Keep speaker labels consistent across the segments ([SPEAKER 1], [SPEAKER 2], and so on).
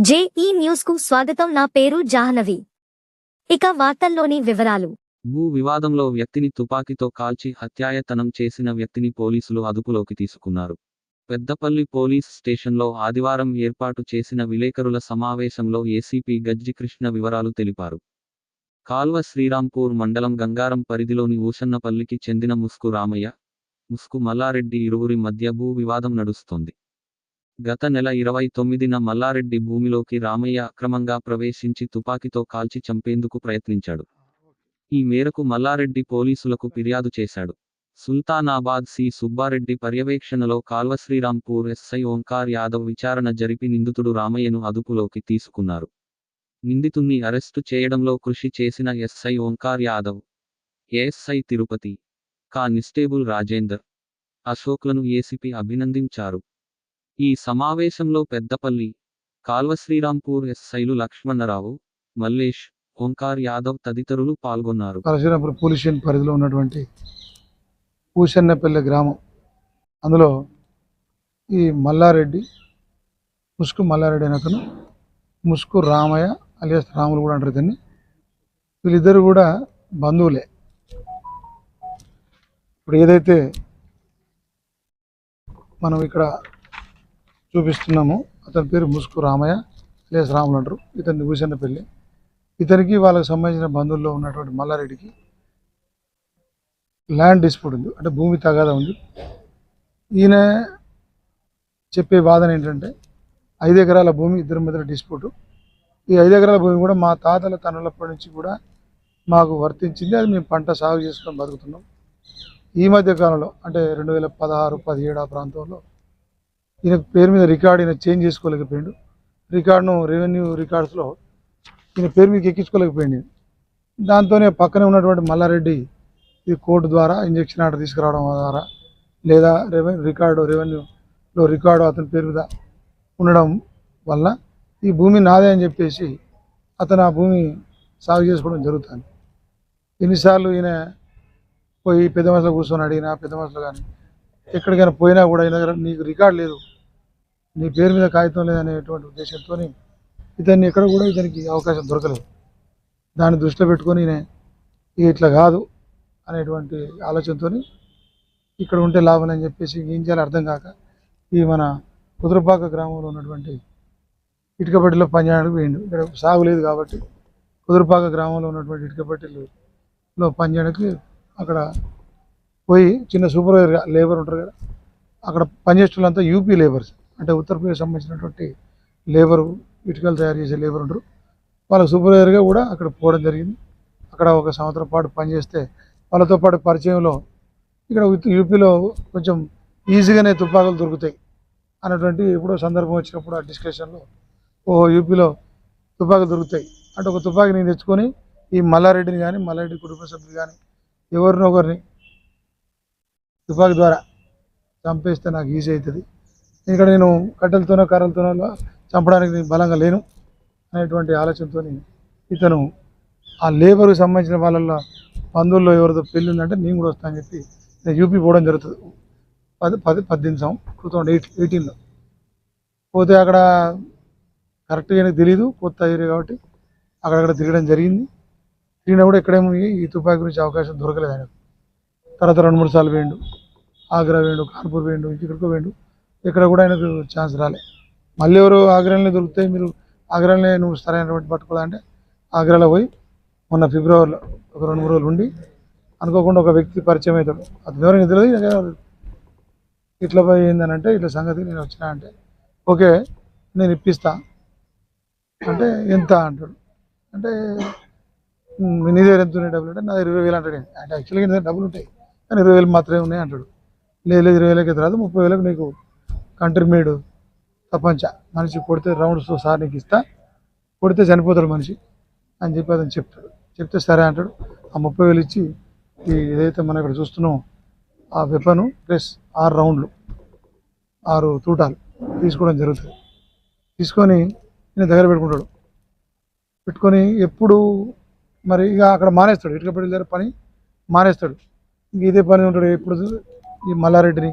[SPEAKER 1] JEE న్యూస్కు స్వాగతం. నా పేరు జాహ్నవి. ఇక వార్తల్లోని వివరాలు.
[SPEAKER 2] భూ వివాదంలో వ్యక్తిని తుపాకీతో కాల్చి హత్యాయతనం చేసిన వ్యక్తిని పోలీసులు అదుపులోకి తీసుకున్నారు. పెద్దపల్లి పోలీస్ స్టేషన్లో ఆదివారం ఏర్పాటు చేసిన విలేకరుల సమావేశంలో ఏసీపీ గజ్జికృష్ణ వివరాలు తెలిపారు. కాల్వ శ్రీరాంపూర్ మండలం గంగారం పరిధిలోని ఊసన్నపల్లికి చెందిన ముస్కు రామయ్య ముస్కు మల్లారెడ్డి ఇరువురి మధ్య భూ వివాదం నడుస్తోంది. గత నెల ఇరవై తొమ్మిదిన మల్లారెడ్డి భూమిలోకి రామయ్య అక్రమంగా ప్రవేశించి తుపాకీతో కాల్చి చంపేందుకు ప్రయత్నించాడు. ఈ మేరకు మల్లారెడ్డి పోలీసులకు ఫిర్యాదు చేశాడు. సుల్తానాబాద్ సి సుబ్బారెడ్డి పర్యవేక్షణలో కాల్వ శ్రీరాంపూర్ ఎస్ఐ ఓంకార్ యాదవ్ విచారణ జరిపి నిందితుడు రామయ్యను అదుపులోకి తీసుకున్నారు. నిందితుణ్ణి అరెస్టు చేయడంలో కృషి చేసిన SI Omkar Yadav ASI Tirupati constable Rajender అశోక్లను ACP అభినందించారు. ఈ సమావేశంలో పెద్దపల్లి కాల్వ శ్రీరాంపూర్ ఎస్ఐలు లక్ష్మణరావు మల్లేష్ ఓంకార్ యాదవ్ తదితరులు పాల్గొన్నారు.
[SPEAKER 3] కలశీరాపురం పోలీస్ పరిధిలో ఉన్నటువంటి పూసన్నపల్లి గ్రామం. అందులో ఈ మల్లారెడ్డి ముసుకు మల్లారెడ్డి అనే అతను ముసుకు రామయ్య అలియాస్ రాములు కూడా అంటారు దాన్ని వీళ్ళిద్దరు కూడా బంధువులే. ఇప్పుడు ఏదైతే మనం ఇక్కడ చూపిస్తున్నాము. అతని పేరు ముసుకు రామయ్య. లేస్ రాములు అంటారు. ఇతన్ని పూసన్నపల్లి ఇతనికి వాళ్ళకి సంబంధించిన బంధువుల్లో ఉన్నటువంటి మల్లారెడ్డికి ల్యాండ్ డిస్ప్యూట్ ఉంది. అంటే భూమి తగాదా ఉంది. ఈయన చెప్పే వాదన ఏంటంటే ఐదు ఎకరాల భూమి ఇద్దరి మధ్య డిస్ప్యూట్. ఈ ఐదు ఎకరాల భూమి కూడా మా తాతల తనులప్పటి నుంచి కూడా మాకు వర్తించింది. అది మేము పంట సాగు చేసుకొని బతుకుతున్నాం. ఈ మధ్య కాలంలో అంటే రెండు వేల పదహారు పదిహేడు ఆ ప్రాంతంలో ఈయన పేరు మీద రికార్డు ఈయన చేంజ్ చేసుకోలేకపోయాడు. రికార్డును రెవెన్యూ రికార్డ్స్లో ఈయన పేరు మీద ఎక్కించుకోలేకపోయింది దాంతోనే పక్కనే ఉన్నటువంటి మల్లారెడ్డి ఈ కోర్టు ద్వారా ఇంజక్షన్ ఆర్డర్ తీసుకురావడం ద్వారా లేదా రెవెన్యూ రికార్డు రెవెన్యూలో రికార్డు అతని పేరు మీద ఉండడం వల్ల ఈ భూమి నాదే అని చెప్పేసి అతను ఆ భూమి సాగు చేసుకోవడం జరుగుతుంది. ఎన్నిసార్లు ఈయన పోయి పెద్ద మనుషులు కూర్చొని అడిగినా పెద్ద మనుషులు కానీ ఎక్కడికైనా పోయినా కూడా ఈయన దగ్గర నీకు రికార్డు లేదు. నీ పేరు మీద కాగితం లేదనేటువంటి ఉద్దేశంతో ఇతన్ని ఎక్కడ కూడా ఇతనికి అవకాశం దొరకలేదు. దాన్ని దృష్టిలో పెట్టుకొని ఇట్లా కాదు అనేటువంటి ఆలోచనతో ఇక్కడ ఉంటే లాభం అని చెప్పేసి ఏం చేయాలో అర్థం కాక ఈ మన కుదురుపాక గ్రామంలో ఉన్నటువంటి ఇటుకపట్టిలో పనిచేయడానికి పోయిండు. ఇక్కడ సాగు లేదు కాబట్టి కుదురుపాక గ్రామంలో ఉన్నటువంటి ఇటుకపట్టిలో పనిచేయడానికి అక్కడ పోయి చిన్న సూపర్వైజర్ లేబర్ ఉంటారు కదా అక్కడ పనిచేసే వాళ్ళంతా యూపీ లేబర్స్. అంటే ఉత్తరప్రదేశ్ సంబంధించినటువంటి లేబరు ఇటుకలు తయారు చేసే లేబర్ ఉంటారు వాళ్ళకి సూపర్వైజర్గా కూడా అక్కడ పోవడం జరిగింది. అక్కడ ఒక సంవత్సరం పాటు పనిచేస్తే వాళ్ళతో పాటు పరిచయంలో ఇక్కడ యూపీలో కొంచెం ఈజీగానే తుపాకులు దొరుకుతాయి అన్నటువంటి ఎప్పుడో సందర్భం వచ్చినప్పుడు ఆ డిస్కషన్లో ఓ యూపీలో తుపాకులు దొరుకుతాయి. అంటే ఒక తుపాకీ నేను తెచ్చుకొని ఈ మల్లారెడ్డిని కానీ మల్లారెడ్డి కుటుంబ సభ్యులు కానీ ఎవరినో ఒకరిని తుపాకీ ద్వారా చంపేస్తే నాకు ఈజీ అవుతుంది. ఇక్కడ నేను కట్టెలతోనో కర్రలతోనో చంపడానికి బలంగా లేను అనేటువంటి ఆలోచనతో ఇతను ఆ లేబర్కి సంబంధించిన వాళ్ళ బంధువుల్లో ఎవరితో పెళ్ళి ఉందంటే నేను కూడా వస్తానని చెప్పి నేను యూపీ పోవడం జరుగుతుంది. పది పది పద్దెనిమిది సంవత్సరం టూ థౌజండ్ ఎయిట్ ఎయిటీన్లో. పోతే అక్కడ కరెక్ట్గా నాకు తెలియదు కొత్త ఏరియా కాబట్టి అక్కడక్కడ తిరగడం జరిగింది. తిరిగినా కూడా ఎక్కడేమో ఈ- ఈ గురించి అవకాశం దొరకలేదు ఆయనకు. తర్వాత రెండు మూడు సార్లు వేయండు. ఆగ్రా వేయండు కాన్పూర్ వేయండు ఇక్కడికో వేయండు. ఇక్కడ కూడా ఆయనకు ఛాన్స్ రాలే. మళ్ళీ ఎవరు ఆగ్రాలోనే దొరికితే మీరు ఆగ్రాలోనే నువ్వు సరైనటువంటి పట్టుకోవాలంటే ఆగ్రాలో పోయి మొన్న ఫిబ్రవరిలో ఒక రెండు మూడు రోజులు ఉండి అనుకోకుండా ఒక వ్యక్తి పరిచయం అవుతాడు. అతను ఎవరైనా తెలియదు ఇట్లా పోయి ఏందనంటే ఇట్లా సంగతి నేను వచ్చినా అంటే ఓకే నేను ఇప్పిస్తా. అంటే ఎంత అంటాడు. అంటే నీ దగ్గర ఎంత ఉన్నాయి డబ్బులు? అంటే నా ఇరవై వేలు అంటాడు. అంటే యాక్చువల్గా నీ దగ్గర డబ్బులు ఉంటాయి కానీ ఇరవై వేలు మాత్రమే ఉన్నాయి అంటాడు. లేదు లేదు ఇరవై వేలకి రాదు ముప్పై వేలకు నీకు కంట్రీ మేడ్ ప్రపంచ మనిషి కొడితే రౌండ్స్ సార్ నీకు ఇస్తా. కొడితే చనిపోతాడు మనిషి అని చెప్పి అతను చెప్తాడు. చెప్తే సరే అంటాడు. ఆ ముప్పై వేలు ఇచ్చి ఈ ఏదైతే మనం ఇక్కడ చూస్తున్నాం ఆ వెపను ప్లస్ ఆరు రౌండ్లు ఆరు తూటాలు తీసుకోవడం జరుగుతుంది. తీసుకొని నేను దగ్గర పెట్టుకుంటాడు. పెట్టుకొని ఎప్పుడు మరి ఇక అక్కడ మానేస్తాడు. ఇటుక పెట్టి పని మానేస్తాడు. ఇంక ఇదే పని ఉంటాడు. ఎప్పుడు ఈ మల్లారెడ్డిని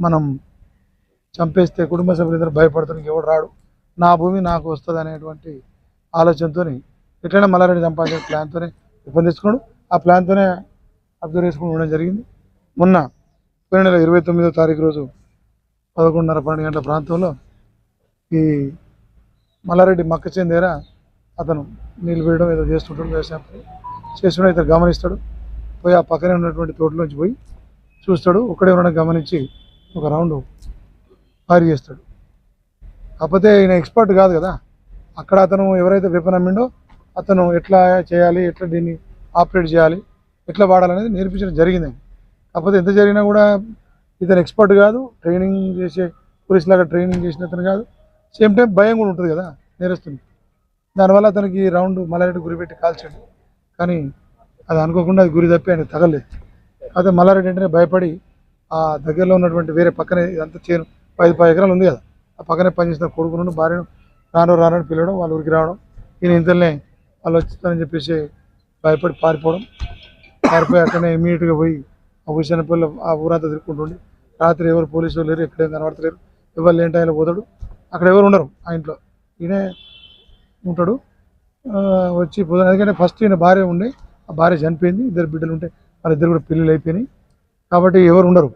[SPEAKER 3] మనం చంపేస్తే కుటుంబ సభ్యులందరూ భయపడతారు ఎవడు రాడు? నా భూమి నాకు వస్తుంది అనేటువంటి ఆలోచనతో ఎట్లయినా మల్లారెడ్డి సంపాదించే ప్లాన్తోనే రూపొందించుకోడు ఆ ప్లాన్తోనే అబ్జర్వ్ చేసుకుని ఉండడం జరిగింది. మొన్న పోయిన నెల ఇరవై తొమ్మిదో తారీఖు రోజు పదకొండున్నర పన్నెండు గంటల ప్రాంతంలో ఈ మల్లారెడ్డి మక్క దగ్గర అతను నీళ్ళు వేయడం ఏదో చేస్తుంటాడు వ్యవసాయం పని. ఇతను గమనిస్తాడు. పోయి ఆ పక్కనే ఉన్నటువంటి తోటలోంచి పోయి చూస్తాడు. ఒక్కడే ఉండడం గమనించి ఒక రౌండ్ ఫైర్ చేస్తాడు. కాకపోతే ఈయన ఎక్స్పర్ట్ కాదు కదా. అక్కడ అతను ఎవరైతే వెపన్ అమ్మిండో అతను ఎట్లా చేయాలి ఎట్లా దీన్ని ఆపరేట్ చేయాలి ఎట్లా వాడాలనేది నేర్పించడం జరిగింది. కాకపోతే ఎంత జరిగినా కూడా ఇతను ఎక్స్పర్ట్ కాదు ట్రైనింగ్ చేసే పోలీస్ లాగా ట్రైనింగ్ చేసిన అతను కాదు. సేమ్ టైం భయం కూడా ఉంటుంది కదా నేరస్తుంది దానివల్ల అతనికి రౌండ్ మల్లారెడ్డి గురి పెట్టి కాల్చాడు. కానీ అది అనుకోకుండా అది గురి తప్పి ఆయన తగలేదు అయితే మల్లారెడ్డి అంటేనే భయపడి ఆ దగ్గరలో ఉన్నటువంటి వేరే పక్కనే ఇదంతా చేను పది పది ఎకరాలు ఉంది కదా. ఆ పక్కనే పనిచేసిన కొడుకును భార్యను రాను రానని పిలవడం వాళ్ళ ఊరికి రావడం. ఈయన ఇంతలోనే వాళ్ళు వచ్చిందని చెప్పేసి భయపడి పారిపోవడం. పారిపోయి అక్కడనే ఇమీడియట్గా పోయి ఆ ఊసిన పిల్లలు ఆ ఊరంతా తిరుగుకుంటుండి రాత్రి ఎవరు పోలీసులు లేరు ఎక్కడేం కనబడతలేరు. ఎవరు లేని టైంలో పోతాడు. అక్కడ ఎవరు ఉండరు ఆ ఇంట్లో. ఈయనే ఉంటాడు. వచ్చి పోతాడు. ఎందుకంటే ఫస్ట్ ఈయన భార్య ఉండే. ఆ భార్య చనిపోయింది. ఇద్దరు బిడ్డలు ఉంటే వాళ్ళిద్దరు కూడా పెళ్ళిళ్ళు అయిపోయినాయి. కాబట్టి ఎవరు ఉండరు.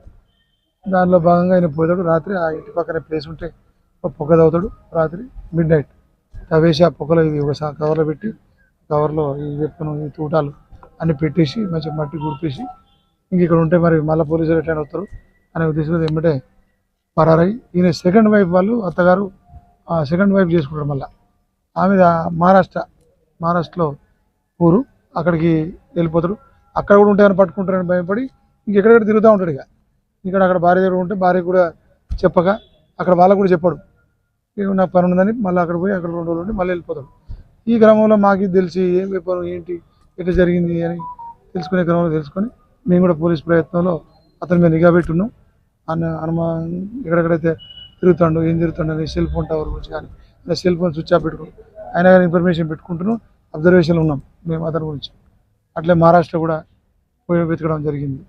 [SPEAKER 3] దానిలో భాగంగా ఆయన పోతాడు. రాత్రి ఆ ఇంటి పక్కన ప్లేస్ ఉంటే ఒక పొగ తాగుతాడు. రాత్రి మిడ్ నైట్ తవ్వేసి ఆ పొగలో ఇది ఒక కవర్లో పెట్టి కవర్లో ఈ వెప్పను ఈ తూటాలు అన్ని పెట్టేసి మంచిగా మట్టి గుడిపేసి ఇంక ఇక్కడ ఉంటే మరి మళ్ళీ పోలీసులు ఎట్లా వస్తారు అనే ఉద్దేశంలో ఏమంటే పరారై. ఈయన సెకండ్ వైఫ్ వాళ్ళు అత్తగారు ఆ సెకండ్ వైఫ్ చేసుకుంటారు మళ్ళీ. ఆమె మహారాష్ట్ర మహారాష్ట్రలో ఊరు. అక్కడికి వెళ్ళిపోతాడు అక్కడ కూడా ఉంటాయని పట్టుకుంటారని భయపడి ఇంకెక్కడెక్కడ తిరుగుతూ ఉంటాడు ఇక. ఇక్కడ అక్కడ భార్య దగ్గర ఉంటే భార్య కూడా చెప్పక అక్కడ వాళ్ళకు కూడా చెప్పాడు. నాకు పని ఉందని మళ్ళీ అక్కడ పోయి అక్కడ రెండు రోజులు ఉండి మళ్ళీ వెళ్ళిపోతాడు. ఈ క్రమంలో మాకు ఇది తెలిసి ఏం వ్యాపారం ఏంటి ఎట్లా జరిగింది అని తెలుసుకునే క్రమంలో తెలుసుకొని మేము కూడా పోలీస్ ప్రయత్నంలో అతని మీద నిఘా పెట్టున్నాం. అన్న అనుమానం ఎక్కడెక్కడైతే తిరుగుతాడు ఏం తిరుగుతాడు అని సెల్ ఫోన్ టవర్ గురించి కానీ అలా సెల్ ఫోన్ స్విచ్ ఆఫ్ పెట్టుకుని అయినా కానీ ఇన్ఫర్మేషన్ పెట్టుకుంటున్నాం అబ్జర్వేషన్లో ఉన్నాం మేము అతని గురించి. అట్లే మహారాష్ట్ర కూడా పోయి వెతకడం జరిగింది.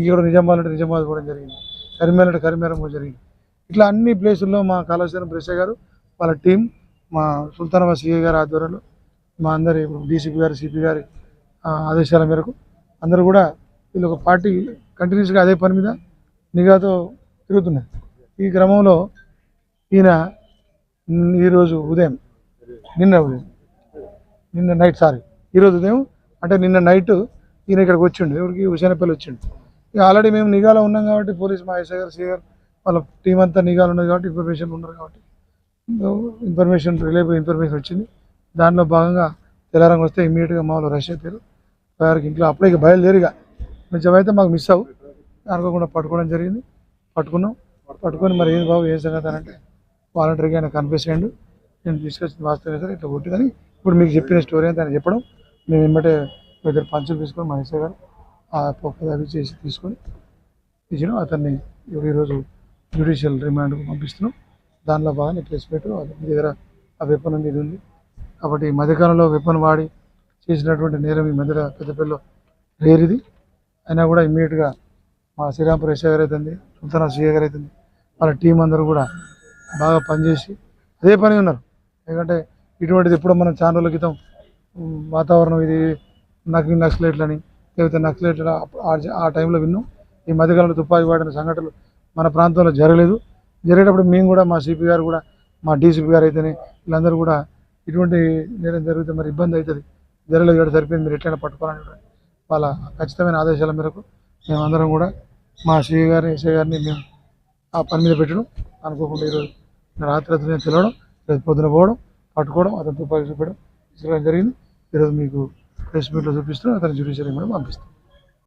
[SPEAKER 3] ఇక్కడ నిజామాబాద్ అంటే నిజామాబాద్ పోవడం జరిగింది. కరిమేర అంటే కరిమేరం జరిగింది. ఇట్లా అన్ని ప్లేసుల్లో మా కాళేశ్వరం బ్రెష గారు వాళ్ళ టీం మా సుల్తానాబాద్ సిఏ గారి ఆధ్వర్యంలో మా అందరి డీసీపీ గారు సిపి గారి ఆదేశాల మేరకు అందరూ కూడా వీళ్ళు ఒక పార్టీ కంటిన్యూస్గా అదే పని మీద నిఘాతో తిరుగుతున్నారు. ఈ క్రమంలో ఈయన ఈరోజు ఉదయం నిన్న ఉదయం నిన్న నైట్ సారీ ఈరోజు ఉదయం అంటే నిన్న నైట్ ఈయన ఇక్కడికి వచ్చిండు ఎవరికి? హుసేనపల్లి వచ్చిండు. ఆల్రెడీ మేము నిఘాలో ఉన్నాం కాబట్టి పోలీస్ మా ఎస్ఐ గారు సిఐ గారు వాళ్ళ టీం అంతా నిఘాలు ఉన్నది కాబట్టి ఇన్ఫర్మేషన్ ఉన్నారు కాబట్టి. ఇన్ఫర్మేషన్ రిలేబుల్ ఇన్ఫర్మేషన్ వచ్చింది. దానిలో భాగంగా తెల్లారంగా వస్తే ఇమీడియట్గా మామూలు రష్ అయిపోయారు వారికి ఇంట్లో అప్పుడే ఇక బయలుదేరిగా నిజమైతే మాకు మిస్ అవ్వు. అనుకోకుండా పట్టుకోవడం జరిగింది. పట్టుకున్నాం. పట్టుకొని మరి ఏం బాబు ఏ సంగతి అంటే వాలంటరీగా ఆయన కన్ఫ్యూస్ అయ్యండు. నేను తీసుకొచ్చిన వాస్తవం సార్ ఇట్లా కొట్టిందని. ఇప్పుడు మీకు చెప్పిన స్టోరీ అంతా ఆయన చెప్పడం. మేము వెంబటే ఇద్దరు పంచులు తీసుకొని మా ఎస్ఐ గారు ఆ పప్పు అవి చేసి తీసుకొని ఇచ్చినాం అతన్ని ఇప్పుడు ఈరోజు జ్యుడిషియల్ రిమాండ్కు పంపిస్తున్నాం. దానిలో బాగానే ప్రెస్ పెట్టు మీ దగ్గర ఆ వెపన్ అనేది ఉంది. కాబట్టి ఈ మధ్యకాలంలో వెపన్ వాడి చేసినటువంటి నేరం ఈ మధ్య పెద్దపల్లిలో రేరిది అయినా కూడా ఇమ్మీడియట్గా మా శ్రీరాంపూర్ ఎస్ఐ గారు అవుతుంది సుల్తానా సిఐ గారు అవుతుంది వాళ్ళ టీం అందరూ కూడా బాగా పనిచేసి అదే పని ఉన్నారు. ఎందుకంటే ఇటువంటిది ఎప్పుడో మనం చాలా రోజుల క్రితం వాతావరణం ఇది నక్కి నక్సలేట్లని లేకపోతే నక్సలైట్లు ఆ- టైంలో విన్నాం ఈ మధ్యకాలంలో తుపాకీ వాడిన సంఘటనలు మన ప్రాంతంలో జరగలేదు. జరిగేటప్పుడు మేము కూడా మా సిపి గారు కూడా మా డీసీపీ గారు అయితేనే వీళ్ళందరూ కూడా ఇటువంటి నేరం జరిగితే మరి ఇబ్బంది అవుతుంది. జరగలేదు కూడా సరిపోయింది. మీరు ఎట్లయినా పట్టుకోవాలని కూడా వాళ్ళ ఖచ్చితమైన ఆదేశాల మేరకు మేమందరం కూడా మా సిఐ గారిని ఎస్ఐ గారిని మేము ఆ పని మీద పెట్టడం అనుకోకుండా ఈరోజు రాత్రి రాత్రి తెలవడం రేపు పొద్దున పోవడం పట్టుకోవడం అతను తుపాకీ చూపడం జరిగింది. ఈరోజు మీకు ప్రెస్ మీట్లో చూపిస్తూ అతని జ్యుడిషియరీ కూడా పంపిస్తాం.